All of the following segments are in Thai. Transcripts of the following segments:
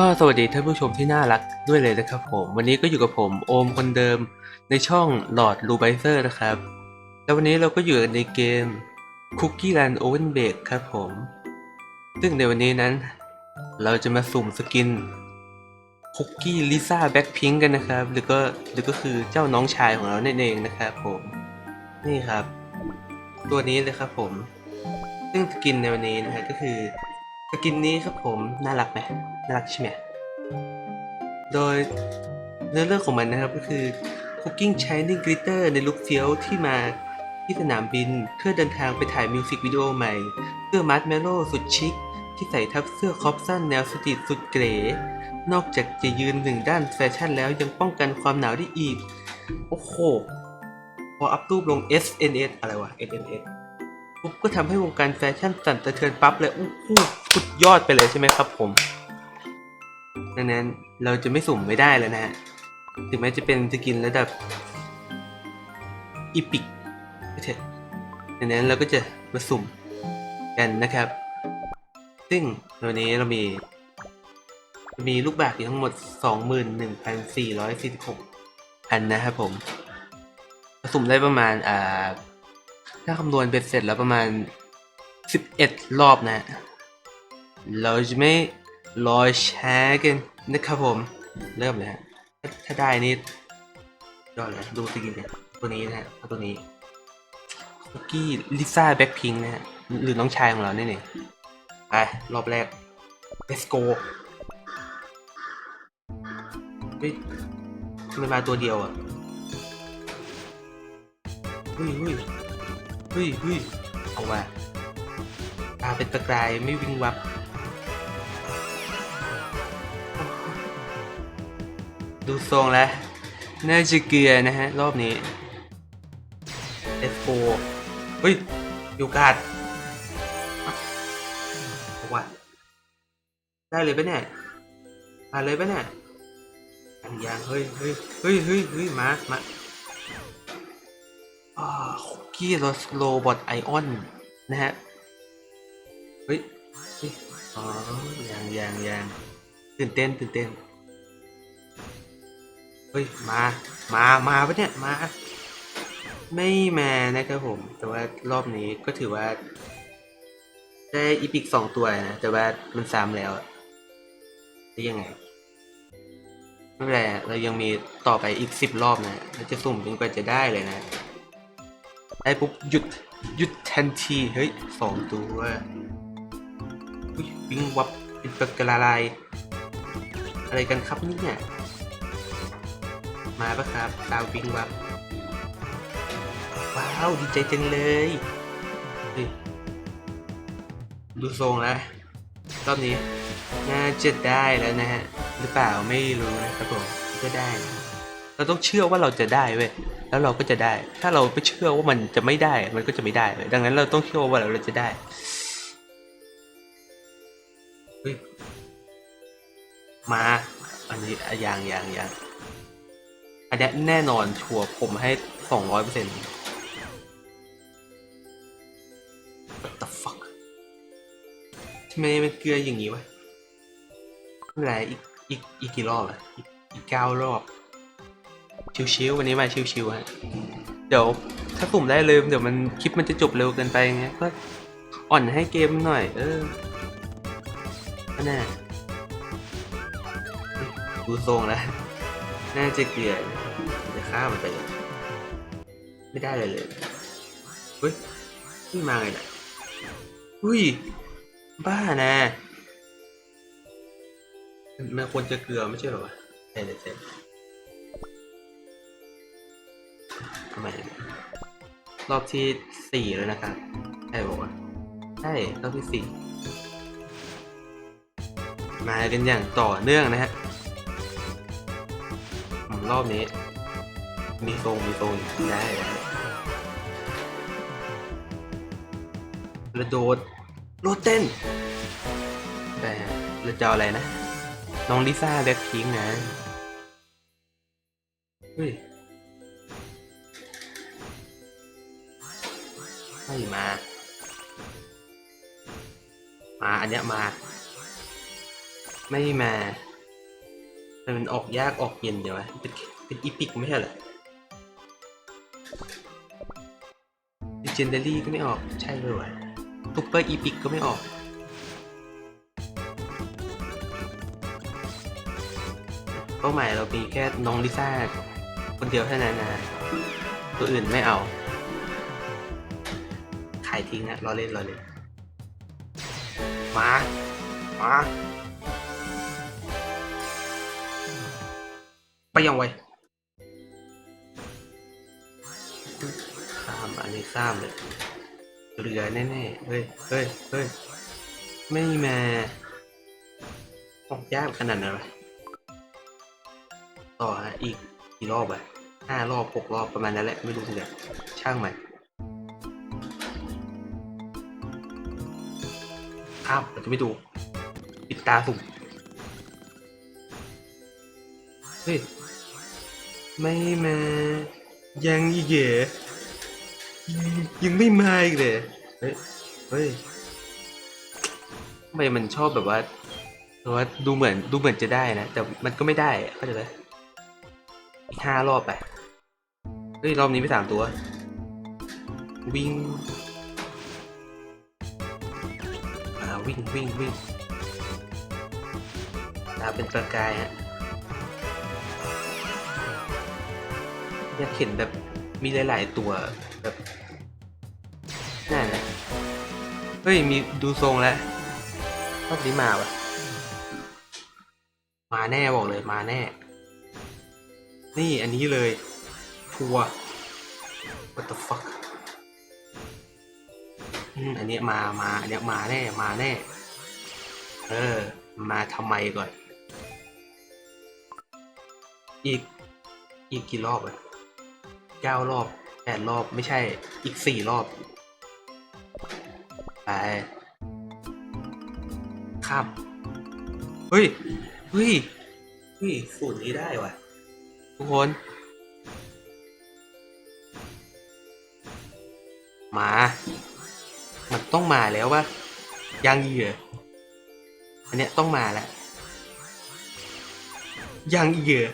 ก็สวัสดีท่านผู้ชมที่น่ารักด้วยเลยนะครับผม วันนี้ก็อยู่กับผมโอมคนเดิมในช่องหลอดลูไบเซอร์นะครับ แล้ววันนี้เราก็อยู่กันในเกม Cookie Land Oven Bake ครับผม ซึ่งในวันนี้นั้น เราจะมาสุ่มสกินคุกกี้ลิซ่าแบ็คพิงกันนะครับ หรือก็หรือก็คือเจ้าน้องชายของเรานั่นเองนะครับผม นี่ครับ ตัวนี้เลยครับผม ซึ่งสกินในวันนี้นะฮะก็คือสกินนี้ครับผมน่ารักไหม น่ารักใช่ไหมโดยเนื้อเรื่องของมันนะครับก็คือ Cooking Shining Glitter ในลุคเฟี้ยวที่มาที่สนามบินเพื่อเดินทางไปถ่ายมิวสิกวิดีโอใหม่เสื้อมัดเมโลสุดชิค ที่ใส่ทับเสื้อคอปสั้นแนวสตรีทสุดเก๋นอกจากจะยืนหนึ่งด้านแฟชั่นแล้วยังป้องกันความหนาวได้อีก โอ้โห พออัพรูปลง SNS อะไรวะ SNS ปุ๊บก็ทำให้วงการแฟชั่นสั่นสะเทือนปั๊บเลยอู้หูสุดยอดไปเลยใช่ไหมครับผม ดังนั้นเราจะไม่สุ่มไม่ได้แล้วนะฮะ ถึงแม้จะเป็นสกินระดับอีพิกเถอะดังนั้นเราก็จะมาสุ่มกันนะครับ ซึ่งวันนี้เรามี มีลูกบาศก์อยู่ทั้งหมด 21,446 อันนะครับผมสุ่มได้ประมาณ อ่า ถ้าคำนวณเป็นเสร็จแล้วประมาณ 11 รอบนะ เราจะไม่ รอช้ากันนะครับผม เริ่มเลยฮะถ้าได้นี่ยอดเลยดูสกินเนี่ยตัวนี้นะฮะตัวนี้คุกกี้ลิซ่าแบ็คพิงนะฮะหรือน้องชายของเราเนี่ยเองไปรอบแรก let's go เฮ้ยทำไมมาตัวเดียวอะเฮ้ยเฮ้ยเฮ้ยเฮ้ยเอาว่าตาเป็นตะกรายไม่วิ่งวับ ดูทรงแล้ว น่าจะเกลือนะฮะ รอบนี้ F4 เฮ้ยยูกาดเอาว่าได้เลยปะเนี่ยมาเลยปะเนี่ยยังยังเฮ้ยเฮ้ยเฮ้ยเฮ้ยเฮ้ยมามาอ่าคุกกี้รสโลบอทไอออนนะฮะเฮ้ยเฮ้ยอ๋อยังยังยังตื่นเต้นตื่นเต้น ฮ้ยมา มา มาปะเนี่ย มา ไม่มานะครับผม แต่ว่ารอบนี้ก็ถือว่า ได้อีพิกสองตัวนะ แต่ว่ามันซ้ำแล้วได้ยังไง ไม่เป็นไรเรายังมีต่อไปอีกสิบรอบนะเราจะสุ่มจนกว่าจะได้เลยนะ ได้ปุ๊บหยุด หยุดทันที เฮ้ยสองตัวอุ๊ยวิ่งวับเป็นปะกระลายอะไรกันครับนี่เนี่ย มาปะครับดาววิงวับว้าวดีใจจังเลยดูทรงแล้วรอบนี้น่าจะได้แล้วนะฮะหรือเปล่าไม่รู้นะครับผมก็ได้ เราต้องเชื่อว่าเราจะได้เว้ยแล้วเราก็จะได้ ถ้าเราไม่เชื่อว่ามันจะไม่ได้มันก็จะไม่ได้เว้ยดังนั้นเราต้องเชื่อว่าเราจะได้มาอันนี้อย่างอย่างอย่าง นนี้แน่นอนชัวร์ผมให้สองร้อยเปอร์เซ็นต์ the fuck ทำไมมันเกลืออย่างนี้วะไม่ไรอีกอีกอีกกี่รอบอะอีกเก้ารอบ ชิวๆวันนี้มาชิวๆฮะเดี๋ยวถ้าสุ่มได้เลยเดี๋ยวมันคลิปมันจะจบเร็วเกินไปไงก็อ่อนให้เกมหน่อย เออก็น่าดูทรงแล้วน่าจะเกลีย ฆ่ามันไปเลย ไม่ได้เลยเลยเฮ้ยนี่มาไงเนี่ยอุ้ย บ้านะมันควรจะเกลือไม่ใช่หรอวะใช่เลยใช่ทำไมเนี่ยรอบที่สี่แล้วนะครับใช่บอกว่าใช่รอบที่สี่มากันอย่างต่อเนื่องนะฮะรอบนี้ มีทรงมีทรงได้ได้กระโดดโลดเต้น แต่เราจะเออะไรนะ น้องลิซ่าแบ็คพิงนะเฮ้ยไม่มา มาอันเนี้ยมา ไม่มา มันออกยากออกเย็นเดี๋ยววะเป็นเป็นอีพิกไม่ใช่เหรอ Legendary ก็ไม่ออก ใช่เลยวะ Super Epic ก็ไม่ออก เป้าหมายเรามีแค่น้องลิซ่า คนเดียวเท่านั้นนะ ตัวอื่นไม่เอา ขายทิ้งนะรอเล่นรอเล่น มา มาไปยังไว อันนี้ข้ามเลยเรือแน่ๆเฮ้ยเฮ้ยเฮ้ยไม่มาออกยากขนาดนั้นวะต่อฮะอีกกี่รอบอะห้ารอบหกรอบประมาณนั้นแหละไม่รู้เหมือนกันช่างมันข้ามเราจะไม่ดูปิดตาสุ่มเฮ้ย ไม่มา ยังอีกเหรอ ยังไม่มาอีกเลยเฮ้ยเฮ้ยทำไมมันชอบแบบว่าแบบว่าดูเหมือนดูเหมือนจะได้นะ แต่มันก็ไม่ได้เข้าใจไหมอีกห้ารอบไปเฮ้ยรอบนี้ไปสามตัว วิ่งอ่าวิ่งวิ่งวิ่งตาเป็นประกายฮะอยากเห็นแบบมีหลาย ๆ ตัว แบบน่านะเฮ้ย มีดูทรงแล้วรอบนี้มาว่ะมาแน่บอกเลยมาแน่ นี่อันนี้เลย ทัวร์ what the fuck อืมอันเนี้ยมา มาอันเนี้ยมาแน่ มาแน่ เออ มาทำไมก่อน อีก อีกกี่รอบอะเก้ารอบ แปดรอบไม่ใช่อีกสี่รอบ ไปข้ามเฮ้ยเฮ้ยเฮ้ยสูตรนี้ได้ว่ะ ทุกคน มา มันต้องมาแล้ววะยังอีกเหรออันเนี้ยต้องมาแล้วยังอีกเหรอ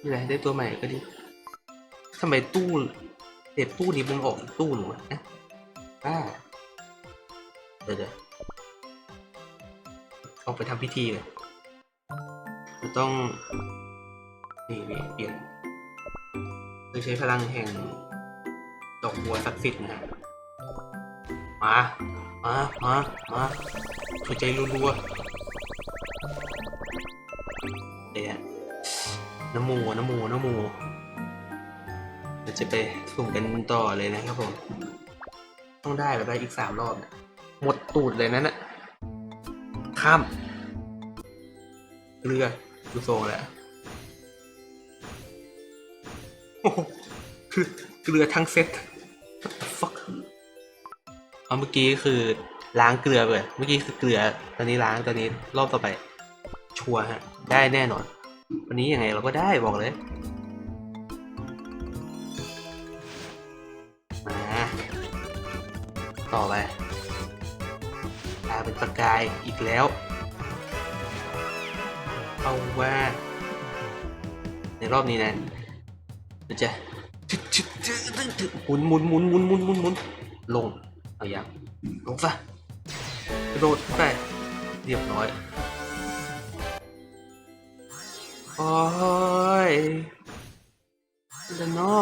นี่แหละได้ตัวใหม่ก็ดีทำไมตู้เด็ดตู้นี้มันออกตู้หนึ่งวะนะบ้าเดี๋ยวเดี๋ยวออกไปทำพิธีเลยจะต้องนี่นี่เปลี่ยนโดยใช้พลังแห่งดอกบัวศักดิ์สิทธิ์นะมา มา มา มาหัวใจรัวๆ น้ำมูน้ำมูน้ำมูเดี๋ยวจะไปสุ่มกันต่อเลยนะครับผม ต้องได้แบบได้อีกสามรอบนะหมดตูดเลยนั่นน่ะข้ามเรือดูโซงแล้วโอ้โหคือเกลือทั้งเซ็ต fuck เอาเมื่อกี้คือล้างเกลือไปเมื่อกี้คือเกลือ ตอนนี้ล้าง ตอนนี้รอบต่อไป ชัวร์ฮะ ได้แน่นอน วันนี้ยังไงเราก็ได้บอกเลย มา ต่อไปตาเป็นประกายอีกแล้ว เอาว่า ในรอบนี้นะมันจะหมุนหมุนหมุนหมุนหมุนหมุนหมุนลง เอาอย่างลงซะกระโดดไปเรียบร้อย โอ้ยเดนอ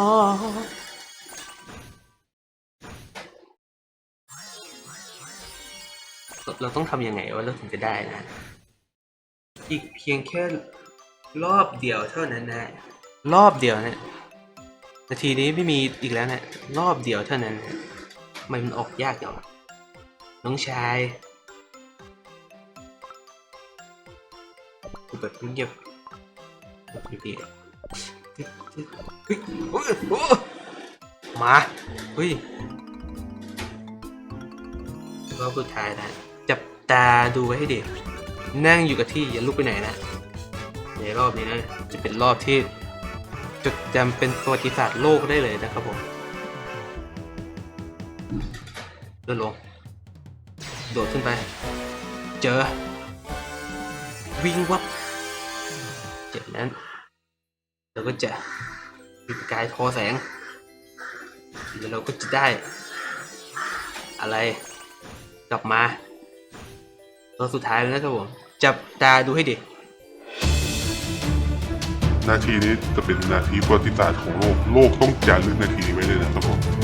เราต้องทำยังไงวะเราถึงจะได้นะ อีกเพียงแค่รอบเดียวเท่านั้นนะ รอบเดียวนะนาทีนี้ไม่มีอีกแล้วนะรอบเดียวเท่านั้นนะทำไมมันออกยากจังวะน้องชายเปิดเงียบ เปิดเงียบเฮ้ยโอ้โอ้ยมาเฮ้ยรอบสุดท้ายนะ จับตาดูไว้ให้ดี นั่งอยู่กับที่อย่าลุกไปไหนนะ ในรอบนี้นะ จะเป็นรอบที่จดจำเป็นประวัติศาสตร์โลกได้เลยนะครับผมเดินลง โดดขึ้นไป เจอ วิ่งวับ จากนั้นเราก็จะประกายทอแสงแล้วเราก็จะได้ อะไรกลับมาตัวสุดท้ายแล้วนะครับผมจับตาดูให้ดีนาทีนี้จะเป็นนาทีประวัติศาสตร์ของโลก โลกต้องจารึกนาทีนี้ไว้เลยนะครับผม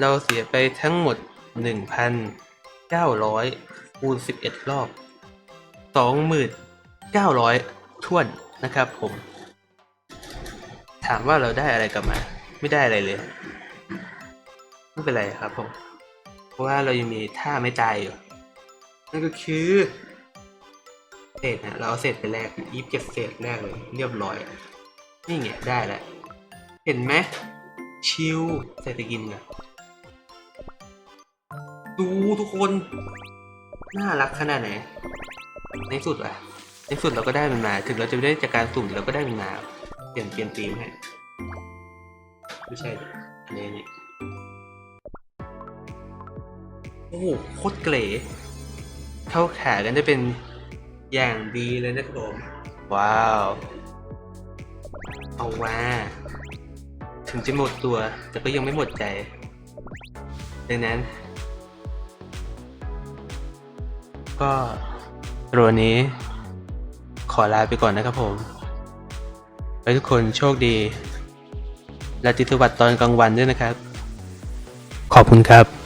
เราเสียไปทั้งหมด 1,900 คูณ 11 รอบ 2,900ท่วนนะครับผม ถามว่าเราได้อะไรกลับมา ไม่ได้อะไรเลย ไม่เป็นไรครับผม เพราะว่าเรายังมีท่าไม่ตายอยู่ นั่นก็คือเศษนะเราเอาเศษไปแลกยีบเก็บเศษแรกเลย เรียบร้อย นี่ไงได้แล้ว เห็นไหมชิลใส่ตะกินอะ ดูทุกคน น่ารักขนาดไหน ในสุดอะในสุดเราก็ได้มันมา ถึงเราจะไม่ได้จากการสุ่มเราก็ได้มันมา เปลี่ยนเปลี่ยนธีมให้ไม่ใช่อันนี้นี่โอ้โหโคตรเก๋เข้าขากันได้เป็นอย่างดีเลยนะครับผมว้าว เอาว่าถึงจะหมดตัวแต่ก็ยังไม่หมดใจ ดังนั้น ก็ตัวนี้ขอลาไปก่อนนะครับผมไปทุกคนโชคดีและติดสวัสดิ์ตอนกลางวันด้วยนะครับ ขอบคุณครับ